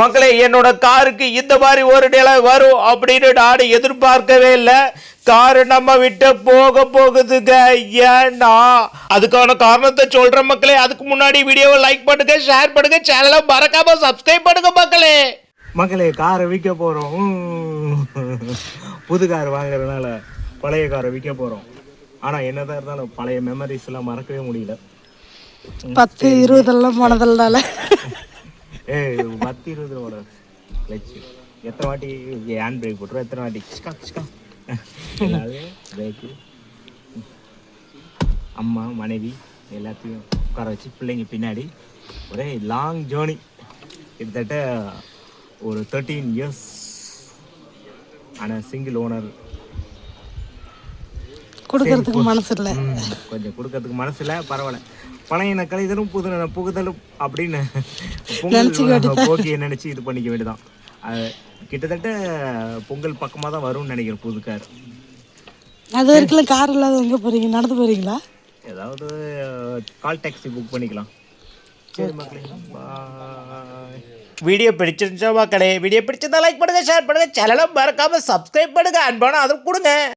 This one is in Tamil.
மக்களே என்னோட காருக்கு இந்த மாதிரி ஒரு நிலை வரும் அப்படின்னு நான் எதிர்பார்க்கவே இல்லை. காரு நம்ம விட்டு போக போகுதுங்க ஏன்னா. அதுக்கான காரணத்தை சொல்றேன் மக்களே. அதுக்கு முன்னாடி வீடியோவை லைக் பண்ணுங்க ஷேர் பண்ணுங்க சேனலை மறக்காம சப்ஸ்கிரைப் பண்ணுங்க மக்களே. மக்களே காரை விற்க போகிறோம் புது கார் வாங்குறதுனால பழைய காரை விற்க போகிறோம் ஆனால் என்னதான் இருந்தாலும் பழைய மெமரிஸ் எல்லாம் மறக்கவே முடியல. பத்து இருபதெல்லாம் போனதுனால ஏய் பத்து இருபது ரூபா கிளச்சு. எத்தனை வாட்டி ஹேண்ட் பிரேக் போட்டுருவோம் எத்தனை வாட்டி? கிஷ்கா கிஷ்கா பிரேக்கு அம்மா மனைவி எல்லாத்தையும் உட்கார வச்சு பிள்ளைங்க பின்னாடி ஒரே லாங் ஜேர்னி கிட்டத்தட்ட ஒரு தேர்ட்டீன் இயர்ஸ் ஆனால் சிங்கிள் ஓனர் கொடுக்கறதுக்கு மனசு இல்லை கொஞ்சம் கொடுக்கறதுக்கு மனசு இல்லை பரவாயில்ல. பழையன கலைதலும் புது புகுதலும் அப்படின்னு பொங்கல் போக்கியை நினச்சி இது பண்ணிக்க வேண்டியதான் கிட்டத்தட்ட பொங்கல் பக்கமாக தான் வரும்னு நினைக்கிறேன் புது கார் அது வரைக்கும் கார் இல்லாத எங்க போறீங்க? நடந்து போறீங்களா? ஏதாவது கால் டாக்ஸி புக் பண்ணிக்கலாம். சரி மக்களே வீடியோ பிடிச்சிருந்துச்சா மக்களே? வீடியோ பிடிச்சிருந்தா லைக் பண்ணுங்க ஷேர் பண்ணுங்க. சேனலை மறக்காம சப்ஸ்கிரைப் பண்ணுங்க. அன்பான அதுவும் கொடுங்க.